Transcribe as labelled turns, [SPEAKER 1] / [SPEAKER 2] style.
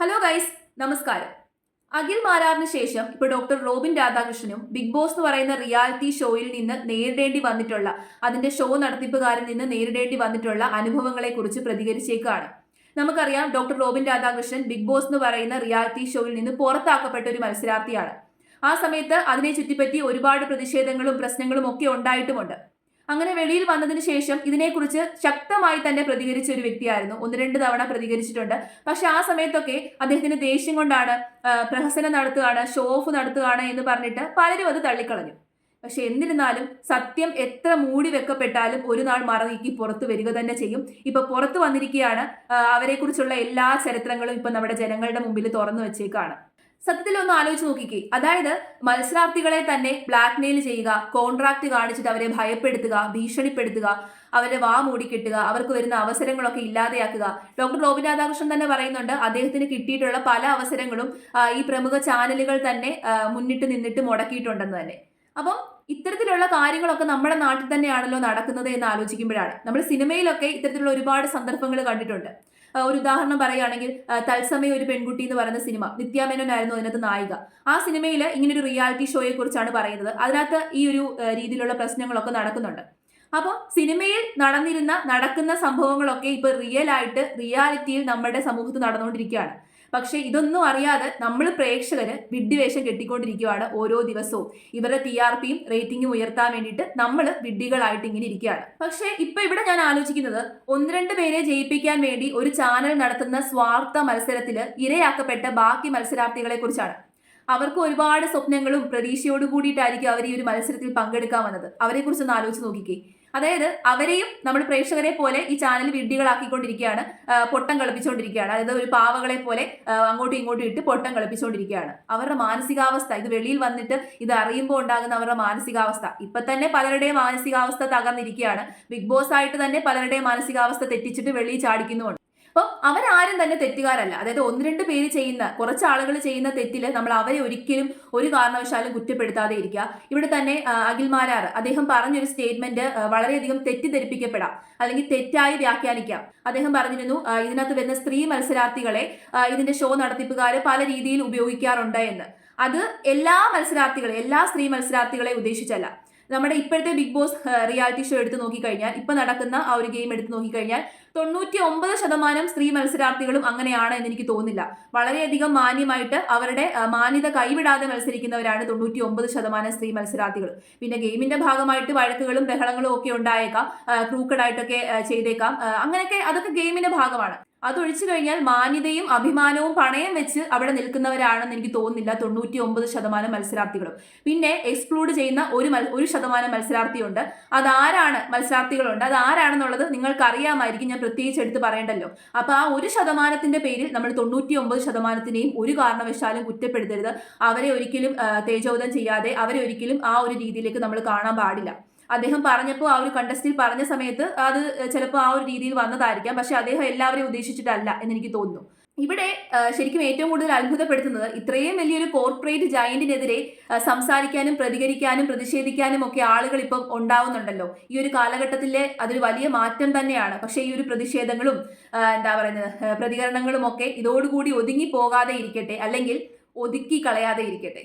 [SPEAKER 1] Hello guys നമസ്കാരം. അഖിൽ മാരാറിന് ശേഷം ഇപ്പോൾ ഡോക്ടർ റോബിൻ രാധാകൃഷ്ണനും ബിഗ് ബോസ് എന്ന് പറയുന്ന റിയാലിറ്റി ഷോയിൽ നിന്ന് നേരിടേണ്ടി വന്നിട്ടുള്ള അതിന്റെ ഷോ നടത്തിപ്പുകാരിൽ നിന്ന് നേരിടേണ്ടി വന്നിട്ടുള്ള അനുഭവങ്ങളെ കുറിച്ച് പ്രതികരിച്ചേക്കാണ്. നമുക്കറിയാം doctor Robin Radhakrishnan Bigg Boss എന്ന് പറയുന്ന റിയാലിറ്റി ഷോയിൽ നിന്ന് പുറത്താക്കപ്പെട്ട ഒരു മത്സരാർത്ഥിയാണ്. ആ സമയത്ത് അതിനെ ചുറ്റിപ്പറ്റി ഒരുപാട് പ്രതിഷേധങ്ങളും പ്രശ്നങ്ങളും ഒക്കെ ഉണ്ടായിട്ടുമുണ്ട്. അങ്ങനെ വെളിയിൽ വന്നതിന് ശേഷം ഇതിനെക്കുറിച്ച് ശക്തമായി തന്നെ പ്രതികരിച്ച ഒരു വ്യക്തിയായിരുന്നു. ഒന്ന് രണ്ട് തവണ പ്രതികരിച്ചിട്ടുണ്ട്. പക്ഷെ ആ സമയത്തൊക്കെ അദ്ദേഹത്തിന് ദേഷ്യം കൊണ്ടാണ് പ്രഹസനം നടത്തുകയാണ് ഷോ ഓഫ് നടത്തുകയാണ് എന്ന് പറഞ്ഞിട്ട് പലരും അത് തള്ളിക്കളഞ്ഞു. പക്ഷെ എന്നിരുന്നാലും സത്യം എത്ര മൂടി വെക്കപ്പെട്ടാലും ഒരു നാൾ മറനീക്കി പുറത്തു വരിക തന്നെ ചെയ്യും. ഇപ്പൊ പുറത്തു വന്നിരിക്കുകയാണ് അവരെക്കുറിച്ചുള്ള എല്ലാ ചരിത്രങ്ങളും ഇപ്പൊ നമ്മുടെ ജനങ്ങളുടെ മുമ്പിൽ തുറന്നു വെച്ചേക്കാണ്. സത്യത്തിൽ ഒന്ന് ആലോചിച്ച് നോക്കിക്കേ. അതായത് മത്സരാർത്ഥികളെ തന്നെ ബ്ലാക്ക്മെയിൽ ചെയ്യുക കോൺട്രാക്ട് കാണിച്ചിട്ട് അവരെ ഭയപ്പെടുത്തുക ഭീഷണിപ്പെടുത്തുക അവരെ വാ മൂടിക്കെട്ടുക അവർക്ക് വരുന്ന അവസരങ്ങളൊക്കെ ഇല്ലാതെയാക്കുക. ഡോക്ടർ റോബിൻ രാധാകൃഷ്ണൻ തന്നെ പറയുന്നുണ്ട് അദ്ദേഹത്തിന് കിട്ടിയിട്ടുള്ള പല അവസരങ്ങളും ഈ പ്രമുഖ ചാനലുകൾ തന്നെ മുന്നിട്ട് നിന്നിട്ട് മുടക്കിയിട്ടുണ്ടെന്ന് തന്നെ. അപ്പം ഇത്തരത്തിലുള്ള കാര്യങ്ങളൊക്കെ നമ്മുടെ നാട്ടിൽ തന്നെയാണല്ലോ നടക്കുന്നത് എന്ന് ആലോചിക്കുമ്പോഴാണ്. നമ്മൾ സിനിമയിലൊക്കെ ഇത്തരത്തിലുള്ള ഒരുപാട് സന്ദർഭങ്ങൾ കണ്ടിട്ടുണ്ട്. ഒരു ഉദാഹരണം പറയുകയാണെങ്കിൽ തത്സമയം ഒരു പെൺകുട്ടി എന്ന് പറയുന്ന സിനിമ നിത്യാമേനോനായിരുന്നു അതിനകത്ത് നായിക. ആ സിനിമയിൽ ഇങ്ങനെ ഒരു റിയാലിറ്റി ഷോയെ കുറിച്ചാണ് പറയുന്നത്. അതിനകത്ത് ഈ ഒരു രീതിയിലുള്ള പ്രശ്നങ്ങളൊക്കെ നടക്കുന്നുണ്ട്. അപ്പോൾ സിനിമയിൽ നടന്നിരുന്ന നടക്കുന്ന സംഭവങ്ങളൊക്കെ ഇപ്പൊ റിയൽ ആയിട്ട് റിയാലിറ്റിയിൽ നമ്മുടെ സമൂഹത്ത് നടന്നുകൊണ്ടിരിക്കുകയാണ്. പക്ഷേ ഇതൊന്നും അറിയാതെ നമ്മൾ പ്രേക്ഷകര് വിഡ്ഢിവേഷം കെട്ടിക്കൊണ്ടിരിക്കുകയാണ് ഓരോ ദിവസവും. ഇവരുടെ ടി ആർ പിയും റേറ്റിംഗും ഉയർത്താൻ വേണ്ടിയിട്ട് നമ്മൾ വിഡ്ഢികളായിട്ട് ഇങ്ങനെ ഇരിക്കുകയാണ്. പക്ഷേ ഇപ്പൊ ഇവിടെ ഞാൻ ആലോചിക്കുന്നത് ഒന്ന് രണ്ട് പേരെ ജയിപ്പിക്കാൻ വേണ്ടി ഒരു ചാനൽ നടത്തുന്ന സ്വാർത്ഥ മത്സരത്തിൽ ഇരയാക്കപ്പെട്ട ബാക്കി മത്സരാർത്ഥികളെ കുറിച്ചാണ്. അവർക്ക് ഒരുപാട് സ്വപ്നങ്ങളും പ്രതീക്ഷയോട് കൂടിയിട്ടായിരിക്കും അവർ ഈ ഒരു മത്സരത്തിൽ പങ്കെടുക്കാൻ വന്നത്. അവരെ കുറിച്ച് ഒന്ന് ആലോചിച്ച് നോക്കിക്കേ. അതായത് അവരെയും നമ്മൾ പ്രേക്ഷകരെ പോലെ ഈ ചാനൽ വിഡ്ഢികളാക്കിക്കൊണ്ടിരിക്കുകയാണ്. പൊട്ടം കളിപ്പിച്ചുകൊണ്ടിരിക്കുകയാണ് അതായത് ഒരു പാവകളെ പോലെ അങ്ങോട്ടും ഇങ്ങോട്ടും ഇട്ട് പൊട്ടം കളിപ്പിച്ചുകൊണ്ടിരിക്കുകയാണ് അവരുടെ മാനസികാവസ്ഥ ഇത് വെളിയിൽ വന്നിട്ട് ഇത് അറിയുമ്പോൾ ഉണ്ടാകുന്ന അവരുടെ മാനസികാവസ്ഥ. ഇപ്പൊ തന്നെ പലരുടെയും മാനസികാവസ്ഥ തകർന്നിരിക്കുകയാണ്. ബിഗ് ബോസ് ആയിട്ട് തന്നെ പലരുടെയും മാനസികാവസ്ഥ തെറ്റിച്ചിട്ട് വെളിയിൽ ചാടിക്കുന്നുമുണ്ട് അപ്പം അവരാരും തന്നെ തെറ്റുകാരല്ല. അതായത് ഒന്ന് രണ്ട് പേര് ചെയ്യുന്ന കുറച്ച് ആളുകൾ ചെയ്യുന്ന തെറ്റിൽ നമ്മൾ അവരെ ഒരിക്കലും ഒരു കാരണവശാലും കുറ്റപ്പെടുത്താതെ ഇരിക്കുക. ഇവിടെ തന്നെ അഖിൽമാരാർ അഖിൽ മാരാർ അദ്ദേഹം പറഞ്ഞൊരു സ്റ്റേറ്റ്മെന്റ് വളരെയധികം തെറ്റിദ്ധരിപ്പിക്കപ്പെടാം. അല്ലെങ്കിൽ തെറ്റായി വ്യാഖ്യാനിക്കാം. അദ്ദേഹം പറഞ്ഞിരുന്നു ഇതിനകത്ത് വരുന്ന സ്ത്രീ മത്സരാർത്ഥികളെ ഇതിന്റെ ഷോ നടത്തിപ്പുകാർ പല രീതിയിൽ ഉപയോഗിക്കാറുണ്ട് എന്ന്. അത് എല്ലാ മത്സരാർത്ഥികളെ എല്ലാ സ്ത്രീ മത്സരാർത്ഥികളെ ഉദ്ദേശിച്ചല്ല. നമ്മുടെ ഇപ്പോഴത്തെ ബിഗ് ബോസ് റിയാലിറ്റി ഷോ എടുത്ത് നോക്കിക്കഴിഞ്ഞാൽ ഇപ്പൊ നടക്കുന്ന ആ ഒരു ഗെയിം എടുത്ത് നോക്കിക്കഴിഞ്ഞാൽ തൊണ്ണൂറ്റി ഒമ്പത് ശതമാനം സ്ത്രീ മത്സരാർത്ഥികളും അങ്ങനെയാണ് എന്ന് എനിക്ക് തോന്നില്ല വളരെയധികം മാന്യമായിട്ട് അവരുടെ മാന്യത കൈവിടാതെ മത്സരിക്കുന്നവരാണ് തൊണ്ണൂറ്റി ഒമ്പത് ശതമാനം സ്ത്രീ മത്സരാർത്ഥികൾ. പിന്നെ ഗെയിമിന്റെ ഭാഗമായിട്ട് വഴക്കുകളും ബഹളങ്ങളും ഒക്കെ ഉണ്ടായേക്കാം ക്രൂക്കഡായിട്ടൊക്കെ ചെയ്തേക്കാം അങ്ങനെയൊക്കെ അതൊക്കെ ഗെയിമിന്റെ ഭാഗമാണ്. അതൊഴിച്ചു കഴിഞ്ഞാൽ മാന്യതയും അഭിമാനവും പണയം വെച്ച് അവിടെ നിൽക്കുന്നവരാണെന്ന് എനിക്ക് തോന്നുന്നില്ല തൊണ്ണൂറ്റി ഒമ്പത് ശതമാനം മത്സരാർത്ഥികളും. പിന്നെ എക്സ്ക്ലൂഡ് ചെയ്യുന്ന ഒരു ഒരു ശതമാനം മത്സരാർത്ഥിയുണ്ട്. അതാരാണ് മത്സരാർത്ഥികളുണ്ട്? അത് ആരാണെന്നുള്ളത് നിങ്ങൾക്ക് അറിയാമായിരിക്കും ഞാൻ പ്രത്യേകിച്ച് എടുത്ത് പറയണ്ടല്ലോ. അപ്പൊ ആ ഒരു ശതമാനത്തിന്റെ പേരിൽ നമ്മൾ തൊണ്ണൂറ്റി ഒമ്പത് ശതമാനത്തിനെയും ഒരു കാരണവശാലും കുറ്റപ്പെടുത്തരുത്. അവരെ ഒരിക്കലും തേജോദം ചെയ്യാതെ അവരെ ഒരിക്കലും ആ ഒരു രീതിയിലേക്ക് നമ്മൾ കാണാൻ പാടില്ല. അദ്ദേഹം പറഞ്ഞപ്പോൾ ആ ഒരു കണ്ടസ്റ്റിൽ പറഞ്ഞ സമയത്ത് അത് ചിലപ്പോൾ ആ ഒരു രീതിയിൽ വന്നതായിരിക്കാം. പക്ഷെ അദ്ദേഹം എല്ലാവരെയും ഉദ്ദേശിച്ചിട്ടല്ല എന്ന് എനിക്ക് തോന്നുന്നു. ഇവിടെ ശരിക്കും ഏറ്റവും കൂടുതൽ അത്ഭുതപ്പെടുത്തുന്നത് ഇത്രയും വലിയൊരു കോർപ്പറേറ്റ് ജയന്റിനെതിരെ സംസാരിക്കാനും പ്രതികരിക്കാനും പ്രതിഷേധിക്കാനും ഒക്കെ ആളുകൾ ഇപ്പം ഉണ്ടാവുന്നുണ്ടല്ലോ. ഈ ഒരു കാലഘട്ടത്തിലെ അതൊരു വലിയ മാറ്റം തന്നെയാണ്. പക്ഷേ ഈ ഒരു പ്രതിഷേധങ്ങളും എന്താ പറയുന്നത് പ്രതികരണങ്ങളും ഒക്കെ ഇതോടുകൂടി ഒതുങ്ങി പോകാതെ ഇരിക്കട്ടെ അല്ലെങ്കിൽ ഒതുക്കി കളയാതെ ഇരിക്കട്ടെ.